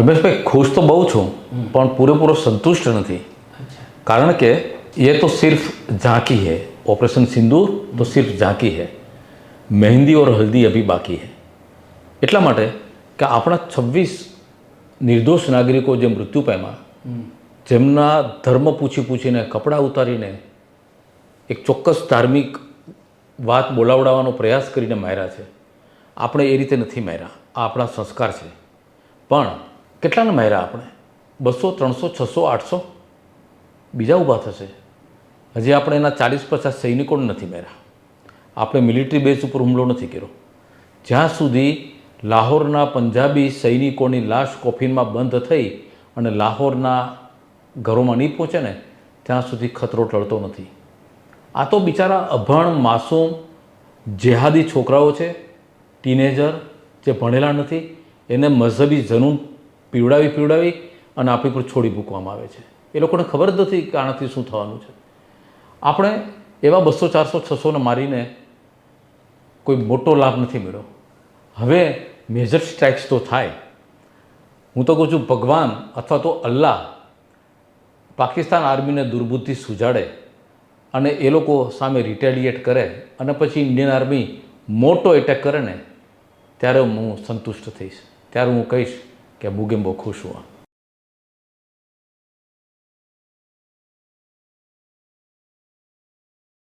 રમેશભાઈ ખુશ તો બહુ છું પણ પૂરેપૂરો સંતુષ્ટ નથી કારણ કે ये तो सिर्फ झांकी है ऑपरेशन सिंदूर तो सिर्फ झांकी है મહેંદી ઓર હલ્દી અભી બાકી है એટલા માટે કે આપણા છવ્વીસ નિર્દોષ નાગરિકો જે મૃત્યુ પામ્યા જેમના ધર્મ પૂછી પૂછીને કપડાં ઉતારીને એક ચોક્કસ ધાર્મિક વાત બોલાવડાવવાનો પ્રયાસ કરીને માર્યા છે આપણે એ રીતે નથી માર્યા આ આપણા સંસ્કાર છે પણ કેટલાને માર્યા આપણે? બસો, ત્રણસો, છસો, આઠસો? બીજા ઊભા થશે. હજી આપણે એના ચાલીસ પચાસ સૈનિકોને નથી માર્યા. આપણે મિલિટરી બેઝ ઉપર હુમલો નથી કર્યો. જ્યાં સુધી લાહોરના પંજાબી સૈનિકોની લાશ કોફિનમાં બંધ થઈ અને લાહોરના ઘરોમાં નહીં પહોંચે ને, ત્યાં સુધી ખતરો ટળતો નથી. આ તો બિચારા અભણ, માસૂમ, જેહાદી છોકરાઓ છે, ટીનેજર, જે ભણેલા નથી, એને મઝહબી જનૂન પીવડાવી પીવડાવી અને આપણી પર છોડી મૂકવામાં આવે છે. એ લોકોને ખબર જ નથી કે આનાથી શું થવાનું છે. આપણે એવા બસો, ચારસો, છસોને મારીને કોઈ મોટો લાભ નથી મળ્યો હવે મેજર સ્ટ્રાઇક્સ તો થાય. હું તો કહું છું, ભગવાન અથવા તો અલ્લાહ પાકિસ્તાન આર્મીને દુર્બુદ્ધિ સુજાડે અને એ લોકો સામે રિટેલિએટ કરે અને પછી ઇન્ડિયન આર્મી મોટો એટેક કરે ને, ત્યારે હું સંતુષ્ટ થઈશ. ત્યારે હું કહીશ કે બુગેમ્બો ખુશ હુઆ